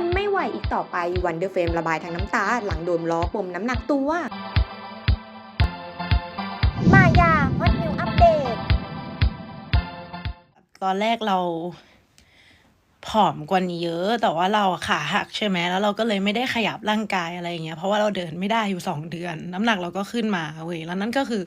นไม่ไหวอีกต่อไปวันเดอร์เฟมระบายทางน้ำตา หลังโดนล้อปมน้ำหนักตัว มายาฮอตนิวอัปเดตตอนแรกเรา ผอมกว่านี้เยอะ แต่ว่าเราขาหักใช่ไหมแล้วเราก็เลยไม่ได้ขยับร่างกายอะไรอย่างเงี้ย เพราะว่าเราเดินไม่ได้อยู่สองเดือน น้ำหนักเราก็ขึ้นมาเว้ย แล้วนั่นก็คือ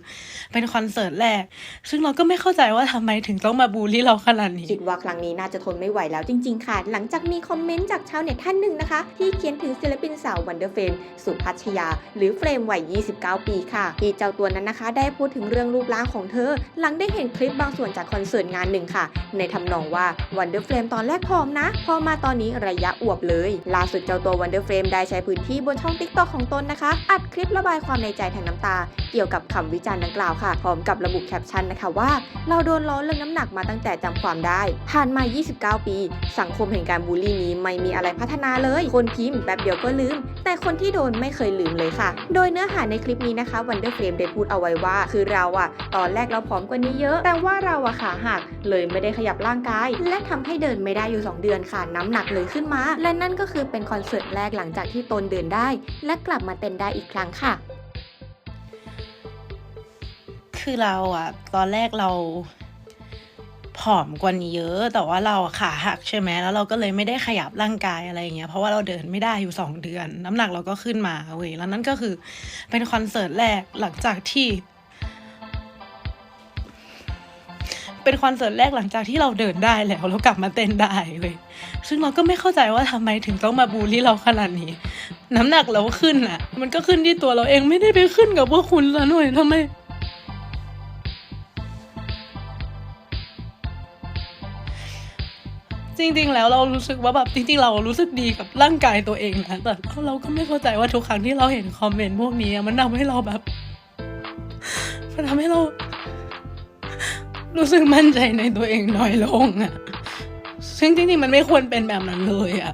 เป็นคอนเสิร์ตแรก ซึ่งเราก็ไม่เข้าใจว่าทำไมถึงต้องมาบูลลี่เราขนาดนี้คิดว่าครั้งนี้น่าจะทนไม่ไหวแล้วจริง ๆ ค่ะ หลังจากมีคอมเมนต์จากชาวเน็ตท่านหนึ่งนะคะ ที่เขียนถึงศิลปินสาววันเดอร์เฟมสุพัชยา หรือเฟรมวัย 29 ปีค่ะ ที่เจ้าตัวนั้นนะคะ ได้พูดถึงเรื่องรูปร่างของเธอ หลังได้เห็นคลิปบางส่วนจากคอนเสิร์ตงานหนึ่งค่ะ ในทำนองว่าวันเดอร์เฟรมตอนแรกผอมนะ พอมาตอนนี้ระยะอวบเลย ล่าสุดเจ้าตัววันเดอร์เฟรมได้ใช้พื้นที่บนช่องติ๊กต็อกของตนนะคะ อัดคลิประบายความในใจทางน้ำตา เกี่ยวกับคำวิจารณ์ดังกล่าวค่ะ พร้อมกับระบุแคปชั่นนะคะว่า เราโดนล้อเรื่องน้ำหนักมาตั้งแต่จำความได้ ผ่านมา 29 ปี สังคมแห่งการบูลลี่นี้ไม่มีอะไรพัฒนาเลย คนพิมพ์แบบเดียวก็ลืม แต่คนที่โดนไม่เคยลืมเลยค่ะ โดยเนื้อหาในคลิปนี้นะคะวันเดอร์เฟรมได้พูดเอาไว้ว่า คือเราอะตอนแรกเราผอมกว่านี้เยอะ แต่ว่าเราอะขาหักเลยไม่ได้ขยับร่างกาย และทำให้เดินไม่ได้อยู่2เดือนค่ะ น้ำหนักเลยขึ้นมา และนั่นก็คือเป็นคอนเสิร์ตแรกหลังจากที่ตนเดินได้ และกลับมาเต้นได้อีกครั้งค่ะ คือเราอะตอนแรกเราผอมกว่านี้เยอะ แต่ว่าเราขาหักใช่ไหมแล้วเราก็เลยไม่ได้ขยับร่างกายอะไรอย่างเงี้ย เพราะว่าเราเดินไม่ได้อยู่สองเดือน น้ำหนักเราก็ขึ้นมาเว้ยแล้วนั่นก็คือเป็นคอนเสิร์ตแรกหลังจากที่ เป็นคอนเสิร์ตแรกหลังจากที่เราเดินได้แล้วเรากลับมาเต้นได้เลย ซึ่งเราก็ไม่เข้าใจว่าทำไมถึงต้องมาบูลลี่เราขนาดนี้ น้ำหนักเราขึ้นอะ มันก็ขึ้นที่ตัวเราเองไม่ได้ไปขึ้นกับพวกคุณซะหน่อยทำไมจริงๆ แล้วเรารู้สึกว่าแบบจริงๆ เรารู้สึกดีกับร่างกายตัวเองนะแต่เราก็ไม่เข้าใจว่าทุกครั้งที่เราเห็นคอมเมนต์พวกนี้มันทำให้เราแบบ มันทำให้เรา รู้สึกมั่นใจในตัวเองน้อยลงอะซึ่งจริงๆมันไม่ควรเป็นแบบนั้นเลยอะ